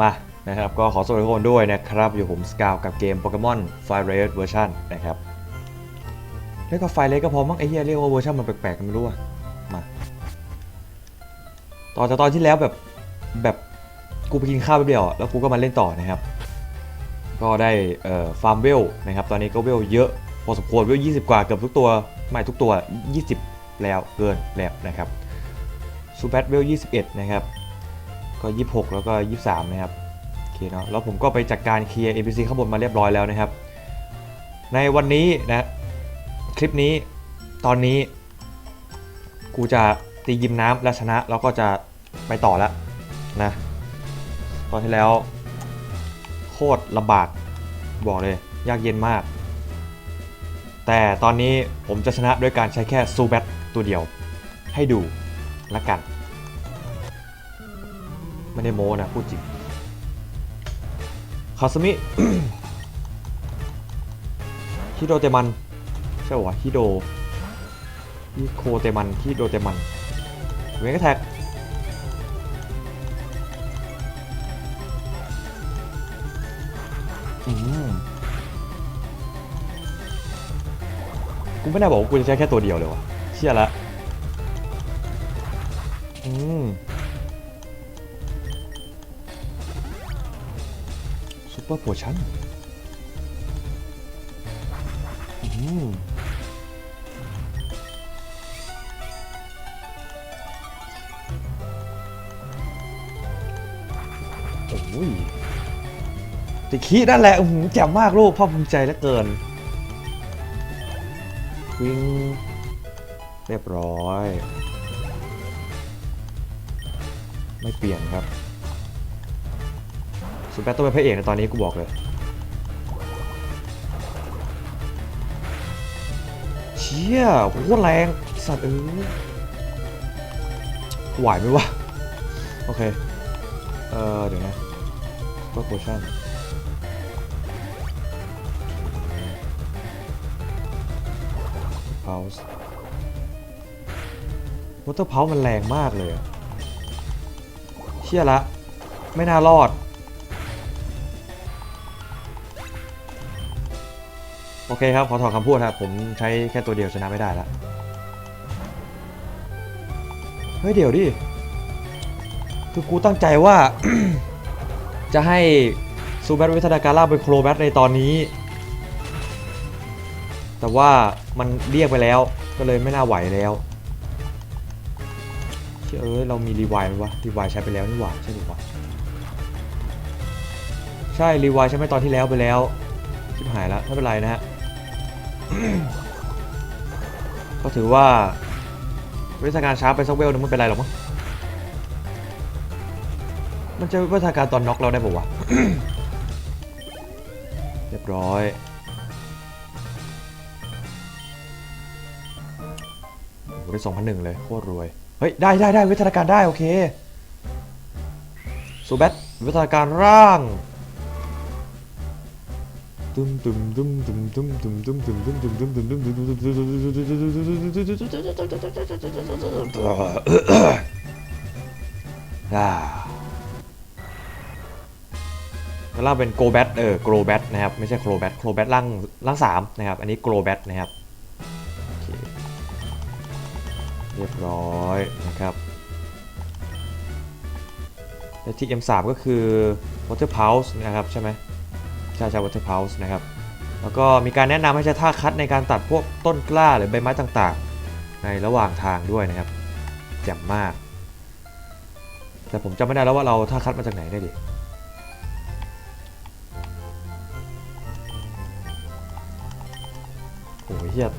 มานะครับก็ขอสวัสดีทุกคนด้วยนะครับ อยู่ผมสกาวกับเกมโปเกมอนไฟเรดเวอร์ชันนะครับแล้วก็ไฟเรดก็พอมั้งไอ้เฮียเรียกว่าเวอร์ชันมันแปลกๆกันไม่รู้อะมาต่อจากตอนที่แล้วแบบแบบกูไปกินข้าวไปเดียวแล้วกูก็มาเล่นต่อนะครับ ก็ได้ฟาร์มเวลนะครับ ตอนนี้ก็เวลเยอะพอสมควรเวลยี่สิบกว่าเกือบทุกตัวไม่ทุกตัว 20 แล้วเกินแล้วนะครับซูเปอร์เวลยี่สิบเอ็ดนะครับ ก็ 26 แล้วก็ 23 นะครับโอเคเนาะแล้วผมก็ไปจัดกการเคลียร์ NPC ข้างบนมาเรียบร้อยแล้วนะครับ ในวันนี้นะคลิปนี้ตอนนี้ กูจะตียิมน้ำและชนะแล้วก็จะไปต่อแล้วนะตอนที่แล้ว โคตรลำบากบอกเลย ยากเย็นมาก แต่ตอนนี้ผมจะชนะด้วยการใช้แค่ซูแบตตัวเดียว ให้ดูละกัน ไม่ได้โม้นะพูดจริงคาสมิฮิโดเตมันใช่ป่ะฮิโดฮิโคเตมันฮิโดเตมันเวงแท็กกูไม่ได้บอกว่ากูจะใช้แค่ตัวเดียวเลยวะเชื่อละอืม ว่าผัวฉันโอ้ยติคีนั่นแหละโอ้โหแจ่มมากลูกพ่อภูมิใจเหลือเกิน วิ่ง เรียบร้อย ไม่เปลี่ยนครับ สุดแปดต้องเป็นพระเอกในตอนนี้กูบอกเลยเชี่ยโคตรแรงสัตว์เออไหวไหมวะ โอเค เออเดี๋ยวนะก็โพชั่นพาวส์มอเตอร์พาวมันแรงมากเลยเชี่ยละ ไม่น่ารอด โอเคครับ ขอถอดคำพูดครับ ผมใช้แค่ตัวเดียวชนะไม่ได้แล้วเฮ้ยเดี๋ยวดิ คือกูตั้งใจว่า จะให้ซูแบทวิทยาการ่าเป็นโครแบทในตอนนี้ แต่ว่ามันเรียกไปแล้ว ก็เลยไม่น่าไหวแล้วเชื่อเอ้ยเรามีรีวายไหมวะ รีวายใช้ไปแล้วนี่หว่าใช่หรือวะใช่ รีวายใช้ไปตอนที่แล้วไปแล้วชิบหายแล้วไม่เป็นไรนะฮะ ก็ถือว่าวิชาการช้าไปสักเวลนึงไม่เป็นไรหรอมั้ง มันจะวิชาการตอนน็อกเราได้ปะวะ เรียบร้อยโหได้สองพันหนึ่งเลยโคตรรวย เฮ้ย ได้ได้ได้วิทยาการได้ โอเค สูแบตวิทยาการร่าง ตุ้มเราเป็นโกลแบทเออโกลแบทนะครับไม่ใช่โกลแบทโกลแบทร่างร่างสามนะครับอันนี้โกลแบทนะครับเรียบร้อยนะครับและที่ M3 ก็คือ Water Pulse นะครับใช่ไหม ใช่ใช่ water pulse นะครับ แล้วก็มีการแนะนำให้ใช้ท่าคัดในการตัดพวกต้นกล้าหรือใบไม้ต่างๆ ในระหว่างทางด้วยนะครับแจ่มมาก แต่ผมจำไม่ได้แล้วว่าเราท่าคัดมาจากไหนได้ดิโอ้ยเฮีย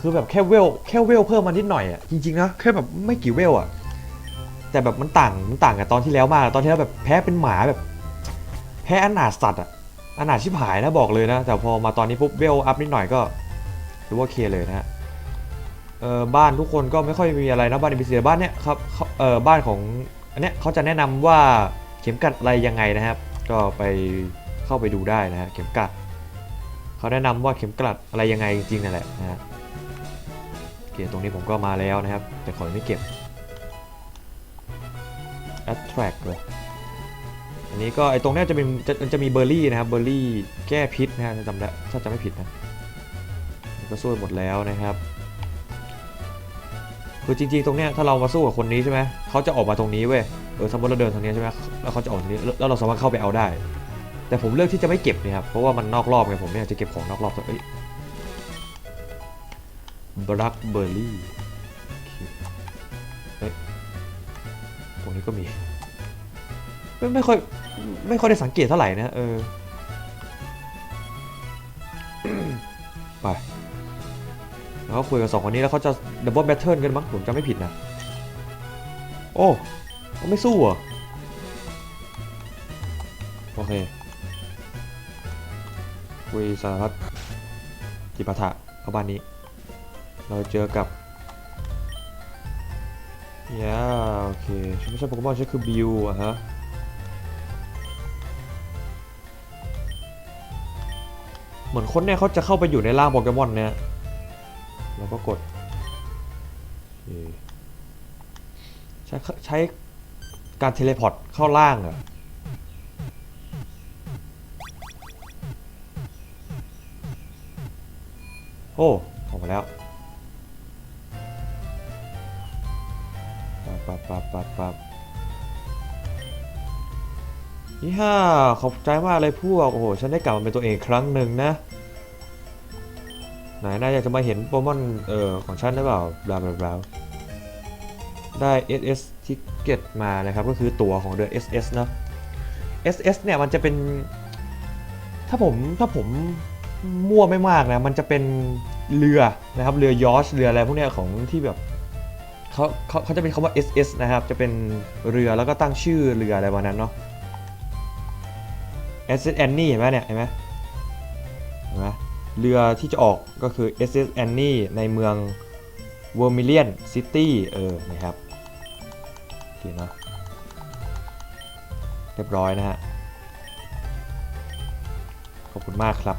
คือแบบแค่เวลแค่เวลเพิ่มมานิดหน่อยอะจริงๆนะแค่แบบไม่กี่เวลอะแต่แบบมันต่างมันต่างกับตอนที่แล้วมากตอนที่แล้วแบบแพ้เป็นหมาแบบ แพ้อนาสัตว์อะ อนาชิบหายนะบอกเลยนะ แต่พอมาตอนนี้ปุ๊บเวลอัพนิดหน่อยก็ถือว่าเคเลยนะฮะเออบ้านทุกคนก็ไม่ค่อยมีอะไรนะบ้านอินเสียบ้านเนี้ยครับเออบ้านของอันเนี้ยเขาจะแนะนำว่าเข็มกัดอะไรยังไงนะครับ ก็ไปเข้าไปดูได้นะฮะเข็มกัดเขาแนะนำว่าเข็มกลัดอะไรยังไงจริงๆนั่นแหละนะฮะโอเคตรงนี้ผมก็มาแล้วนะครับ แต่ขอไม่เก็บ attract เลย อันนี้ก็ไอ้ตรงนี้จะเป็นจะจะมีเบอร์รี่นะครับเบอร์รี่แก้พิษนะฮะจำได้ถ้าจำไม่ผิดนะก็สู้หมดแล้วนะครับคือจริงๆตรงเนี้ยถ้าเรามาสู้กับคนนี้ใช่ไหมเขาจะออกมาตรงนี้เว้ยเออสมมติเราเดินทางนี้ใช่ไหมแล้วเขาจะออกตรงนี้แล้วเราสามารถเข้าไปเอาได้ แต่ผมเลือกที่จะไม่เก็บนี่ยครับเพราะว่ามันนอกรอบไงผมไม่อยากจะเก็บของนอกรอบเอ้ยบลักเบอร์รี่เฮ้ยตรงนี้ก็มีไม่ไม่ค่อย ไม่ค่อยได้สังเกตเท่าไหร่นะเออไปแล้วก็คุยกับสองคนนี้แล้วเขาจะดับเบิลแบทเทิลกันมั้งผมจำไม่ผิดนะ โอ้เขาไม่สู้อะโอเคคุยสารพัดจิปาถะเข้าบ้านนี้ เราเจอกับยาโอเคฉันไม่ใช่โปเกมอนฉันคือบิวอะฮะ เหมือนคนเนี่ยเขาจะเข้าไปอยู่ในร่างโปเกมอนเนี่ยแล้วก็กดใช้ใช้การเทเลพอร์ตเข้าล่างอะโอ้ออกมาแล้วปับปับปับปับ ปับนี่ฮ่าขอบใจมากเลยพวก โอ้โห ฉันได้กลับมาเป็นตัวเองครั้งหนึ่งนะ ไหนน่าอยากจะมาเห็นโปเกมอนเอ่อของฉันหรือเปล่าบลาบลาบลาได้ SS Ticket มานะครับ ก็คือตั๋วของเรือ SS เนอะ SS เนี่ยมันจะเป็น ถ้าผมถ้าผมมั่วไม่มากนะ มันจะเป็นเรือนะครับ เรือยอชเรืออะไรพวกเนี้ยของที่แบบเขาเขาเขาจะเป็นคำว่า SS นะครับ จะเป็นเรือแล้วก็ตั้งชื่อเรืออะไรวันนั้นเนาะ SS Annie เห็นไหมเนี่ยเห็นไหมเห็นไหมเรือที่จะออกก็คือ SS Annie ในเมือง Vermilion City เออนะครับโอเคเนอะเรียบร้อยนะฮะขอบคุณมากครับ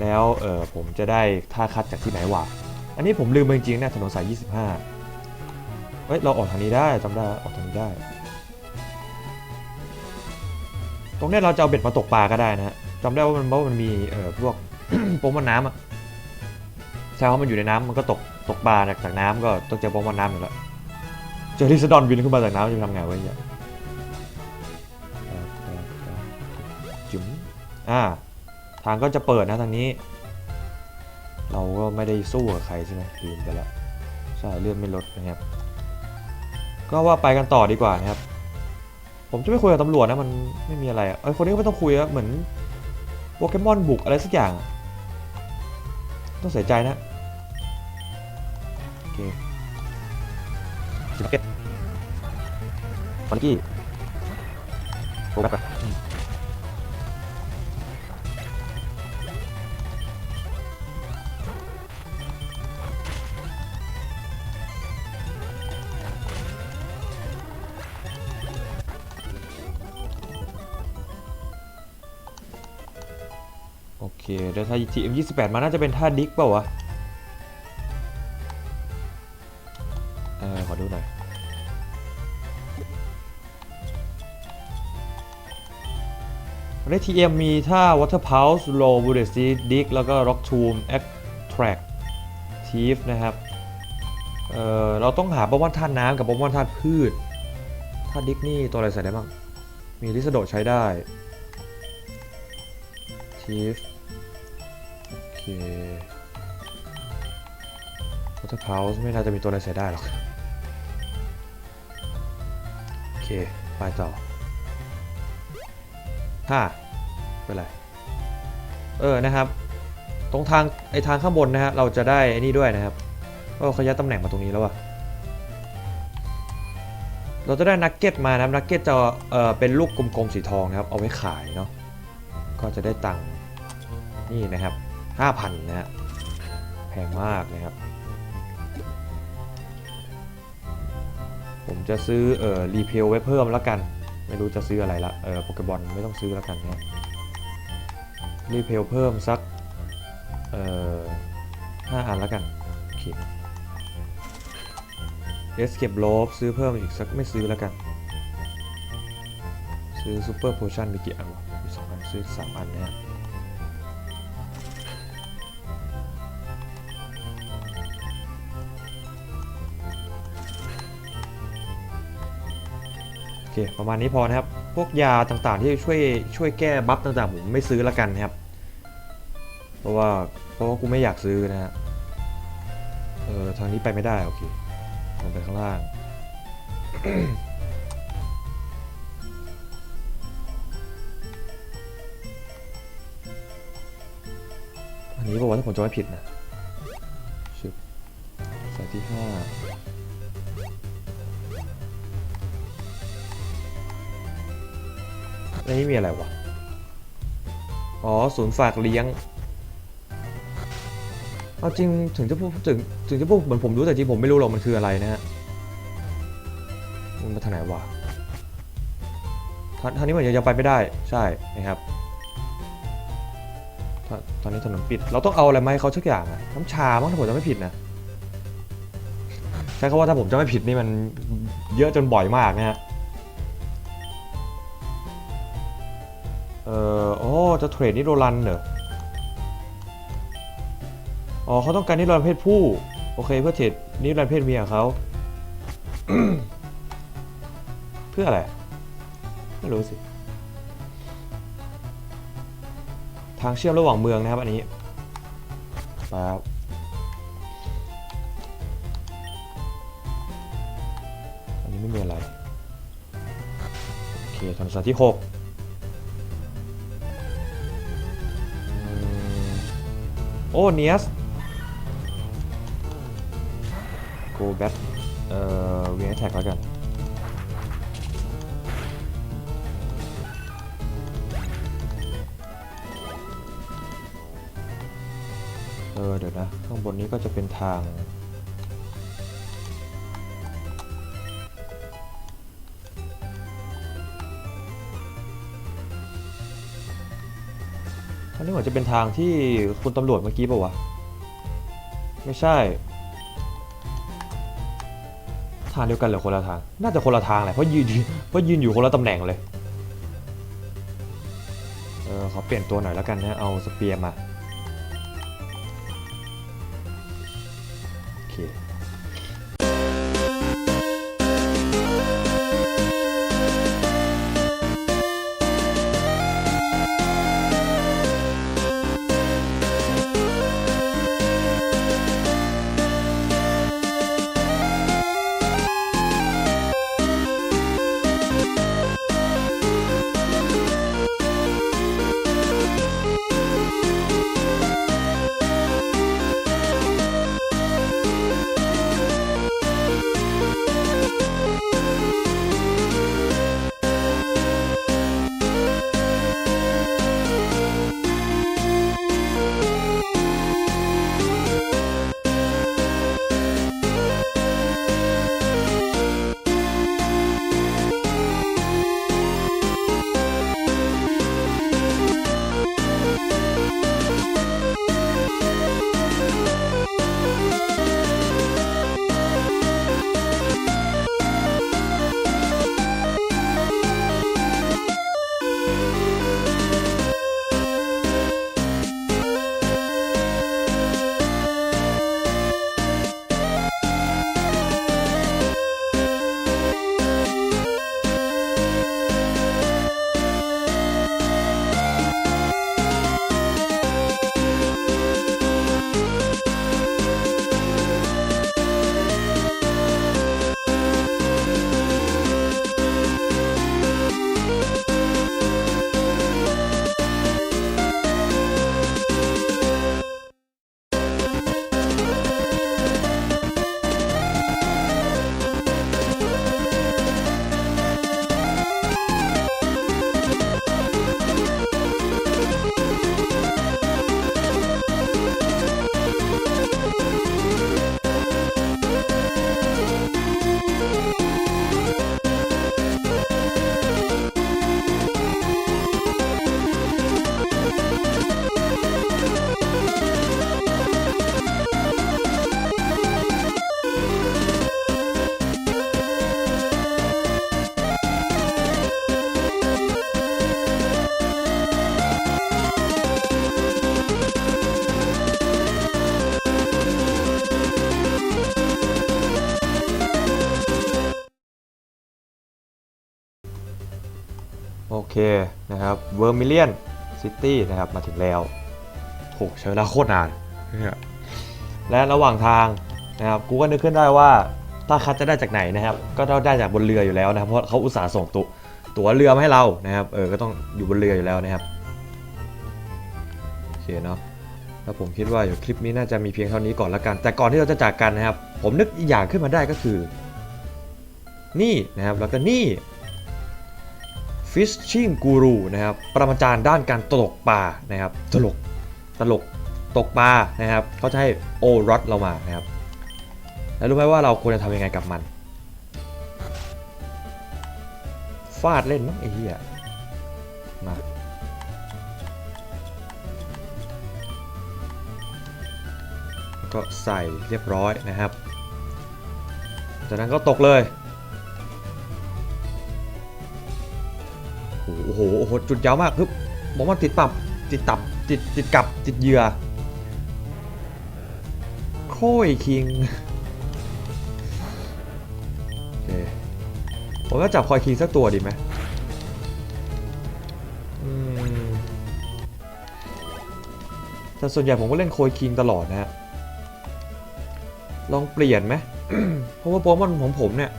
แล้วเออผมจะได้ท่าคัดจากที่ไหนวะอันนี้ผมลืมจริงๆนะถนนสาย 25 เฮ้ย เราออกทางนี้ได้จำได้ออกทางนี้ได้ ตรงนี้เราจะเอาเบ็ดมาตกปลาก็ได้นะฮะจำได้ว่ามันเพราะว่ามันมีเอ่อพวกโปเกมอนน้ำอะใช่เพราะมันอยู่ในน้ำมันก็ตกตกปลาจากน้ำก็ต้องเจอโปเกมอนน้ำอยู่แล้วเจอที่สดอนบินขึ้นมาจากน้ำจะทำไงวะเนี่ยจุ๋มอ่าทางก็จะเปิดนะทางนี้ เราก็ไม่ได้สู้กับใครใช่ไหมลืมไปแล้วใช่เลื่อนไม่ลดนะครับ ก็ว่าไปกันต่อดีกว่านะครับ ผมจะไม่คุยกับตำรวจนะมันไม่มีอะไรเอ้ยคนนี้ก็ไม่ต้องคุยอะเหมือนโปเกมอนบุกอะไรสักอย่าง ต้องเสียใจนะโอเคสิบเอ็ตฟันกี้โฟกัสก่อ เคเดี๋ยวถ้า TM 28มาน่าจะเป็นท่าดิกเปล่าวะ เออ ขอดูหน่อย ใน TM มีท่า Water Pulse Low Bullet Seed Dig แล้วก็ Rock Tomb Attract Thief นะครับ เอ่อเราต้องหาโปเกมอนธาตุน้ำกับโปเกมอนธาตุพืชธาตุดิกนี่ตัวอะไรใส่ได้บ้าง มีลิสโดใช้ได้ Thief โอเค Water Pulse ไม่น่าจะมีตัวอะไรใส่ได้หรอก โอเค ไปต่อห้าเป็นไร เออ นะครับ ตรงทาง ไอทางข้างบนนะฮะ เราจะได้ไอ้นี่ด้วยนะครับก็เขาย้ายตำแหน่งมาตรงนี้แล้ววะเราจะได้นักเก็ตมานะนักเก็ตจะเอ่อเป็นลูกกลมๆสีทองนะครับ เอาไว้ขายเนาะ ก็จะได้ตังค์นี่นะครับ 5,000นะฮะแพงมากนะครับ ผมจะซื้อเอ่อรีเพลไว้เพิ่มแล้วกัน ไม่รู้จะซื้ออะไรละเออโปเกบอลไม่ต้องซื้อแล้วกันนะรีเพลเพิ่มสักเอ่อห้าอันแล้วกันโอเค Escape Rope ซื้อเพิ่มอีกสักไม่ซื้อแล้วกัน ซื้อซูเปอร์โพชั่นมีกี่อันวะมีสองอันซื้อสามอันนะฮะ ประมาณนี้พอนะครับ พวกยาต่างๆที่ช่วยช่วยแก้บัฟต่างๆ ผมไม่ซื้อละกันนะครับ เพราะว่าเพราะว่ากูไม่อยากซื้อนะฮะ เออทางนี้ไปไม่ได้โอเคลงไปข้างล่าง อันนี้บอกว่าถ้าผมจะไม่ผิดนะชึบสายที่ห้า อันนี้มีอะไรวะ อ๋อ ศูนย์ฝากเลี้ยง เอาจริงถึงจะพูดถึงถึงจะพูดเหมือนผมรู้แต่จริงผมไม่รู้หรอกมันคืออะไรนะฮะ มันมาทางไหนวะทางทานี้เหมือนยังไปไม่ได้ใช่นะครับตอนนี้ถนนปิด เราต้องเอาอะไรมาให้เขาสักอย่างอะน้ำชามั้งถ้าผมจะไม่ผิดนะใช้คำว่าถ้าผมจะไม่ผิดนี่มันเยอะจนบ่อยมากนะฮะ เอ่อโอ้จะเทรดนิโรลันเหรอ อ๋อเขาต้องการนิรันดร์เพศผู้ โอเคเพื่อเทรดนิรันดร์เพศเมียเขาเพื่ออะไร ไม่รู้สิ ทางเชื่อมระหว่างเมืองนะครับอันนี้ปั๊บอันนี้ไม่มีอะไร โอเคถนนสายที่ 6 อ้เนียสโกแบทเอ่อ w ี n แท็กแล้วกันเออเดี๋ยวนะ ข้างบนนี้ก็จะเป็นทาง นนี้เหมือนจะเป็นทางที่คุณตำรวจเมื่อกี้ป่าวะ ไม่ใช่ ทางเดียวกันหรือคนละทาง น่าจะคนละทางแหละ เพราะยืนอยู่เพราะยืนอยู่คนละตำแหน่งเลย เออขอเปลี่ยนตัวหน่อยแล้วกันนะ เอาสเปียร์มา โอเค นะครับเวอร์มิเลียนซิตี้นะครับมาถึงแล้วโหใช้เวลาโคตรนานเนี่ยและระหว่างทางนะครับกูก็นึกขึ้นได้ว่าถ้าคัดจะได้จากไหนนะครับ ก็ต้องได้จากบนเรืออยู่แล้วนะครับเพราะเขาอุตส่าห์ส่งตัวตั๋วเรือมาให้เรานะครับเออก็ต้องอยู่บนเรืออยู่แล้วนะครับโอเคเนาะแล้วผมคิดว่าเดี๋ยวคลิปนี้น่าจะมีเพียงเท่านี้ก่อนละกัน แต่ก่อนที่เราจะจากกันนะครับ ผมนึกอีกอย่างขึ้นมาได้ก็คือ นี่นะครับแล้วก็นี่ Fishing Guru นะครับปรมาจารย์ด้านการตลกปลานะครับตลกตลกตกปลานะครับเขาจะให้โอรสเรามานะครับแล้วรู้ไหมว่าเราควรจะทำยังไงกับมันฟาดเล่นมั้งไอ้เหี้ยมาแล้วก็ใส่เรียบร้อยนะครับ จากนั้นก็ตกเลย โอ้โหโอ้โหจุดยาวมากฮึบบอกว่าติดปับติดตับติดติดกับติดเหยื่อโค้ยคิงโอเคผมก็จับคอยคิงสักตัวดีไหมแต่ส่วนใหญ่ผมก็เล่นโคยคิงตลอดนะฮะ ลองเปลี่ยนไหม เพราะว่าโปเกมอนของผมเนี่ย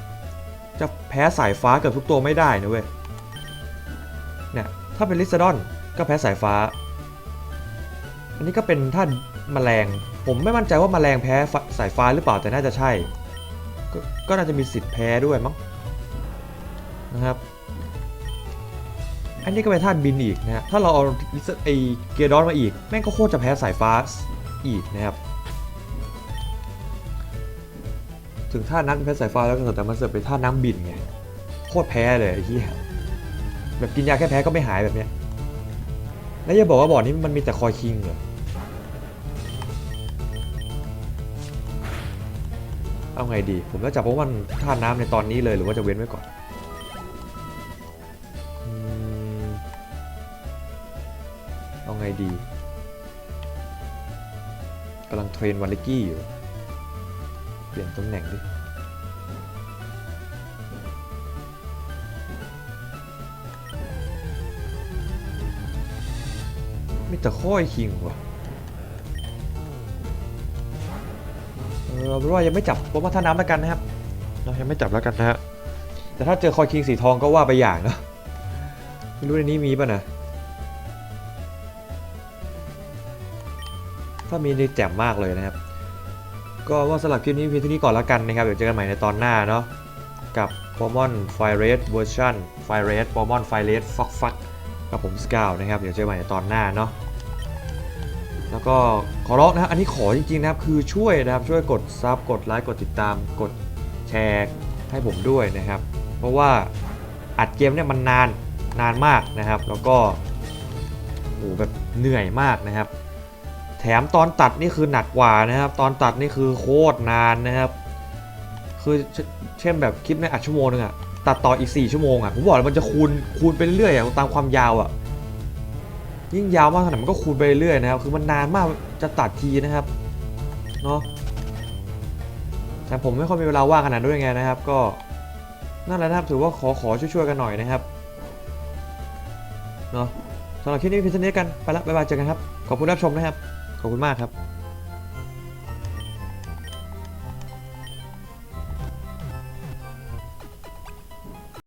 จะแพ้สายฟ้าเกือบทุกตัวไม่ได้นะเว้ย ถ้าเป็นลิซาดอนก็แพ้สายฟ้า อันนี้ก็เป็นท่านแมลง ผมไม่มั่นใจว่าแมลงแพ้สายฟ้าหรือเปล่าแต่น่าจะใช่ก็ก็น่าจะมีสิทธิ์แพ้ด้วยมั้งนะครับ อันนี้ก็เป็นท่านบินอีกนะฮะ ถ้าเราเอาลิซาไอเกียร์ดอนมาอีก แม่งก็โคตรจะแพ้สายฟ้าอีกนะครับ ถึงท่านั้นแพ้สายฟ้าแล้วก็แต่มันเสือกเป็นท่าน้ำบินไง โคตรแพ้เลยไอ้เหี้ย แบบกินยาแค่แพ้ก็ไม่หายแบบเนี้ย แล้วอย่าบอกว่าบ่อนี้มันมีแต่คอยคิงเหรอ เอาไงดี ผมจะจับเพราะมันท่าน้ำในตอนนี้เลยหรือว่าจะเว้นไว้ก่อนอเอาไงดีกำลังเทรนวาลิกี้อยู่ เปลี่ยนตำแหน่งดิ มีแต่ข้อยคิงว่ะเออเอาเป็นว่ายังไม่จับผมว่าท่าน้ำแล้วกันนะครับเรายังไม่จับแล้วกันนะฮะแต่ถ้าเจอคอยคิงสีทองก็ว่าไปอย่างเนอะไม่รู้ในนี้มีป่ะนะถ้ามีนี่แจ่มมากเลยนะครับ ก็ว่าสำหรับคลิปนี้เพียงเท่านี้ก่อนแล้วกันนะครับ เดี๋ยวเจอกันใหม่ในตอนหน้าเนาะกับ p o m o n Fire Red Version Fire Red p o m o n Fire Red Fuck Fuck กับผมสกาวนะครับ เดี๋ยวเจอกันใหม่ในตอนหน้าเนาะ แล้วก็ขอร้องนะครับอันนี้ขอจริงๆนะครับคือช่วยนะครับช่วยกดซับกดไลค์กดติดตาม กดแชร์ให้ผมด้วยนะครับ เพราะว่าอัดเกมเนี่ยมันนานนานมากนะครับ แล้วก็โอ้แบบเหนื่อยมากนะครับ แถมตอนตัดนี่คือหนักกว่านะครับ ตอนตัดนี่คือโคตรนานนะครับ คือเช่นแบบคลิปในยอัดชั่วโมงนึงอะตัดต่ออีก 4 ชั่วโมงอะผมบอกเลยมันจะคูณคูณไปเรื่อยอะตามความยาวอะ ยิ่งยาวมากขนาดมันก็คูณไปเรื่อยนะครับ คือมันนานมากจะตัดทีนะครับ เนาะแต่ผมไม่ค่อยมีเวลาว่างขนาดด้วยไงนะครับ ก็นั่นแหละนะครับถือว่าขอขอช่วยๆกันหน่อยนะครับ เนาะสำหรับคลิปนี้เพียงเท่านี้กัน ไปละบ๊ายบายเจอกันครับ ขอบคุณรับชมนะครับ ขอบคุณมากครับ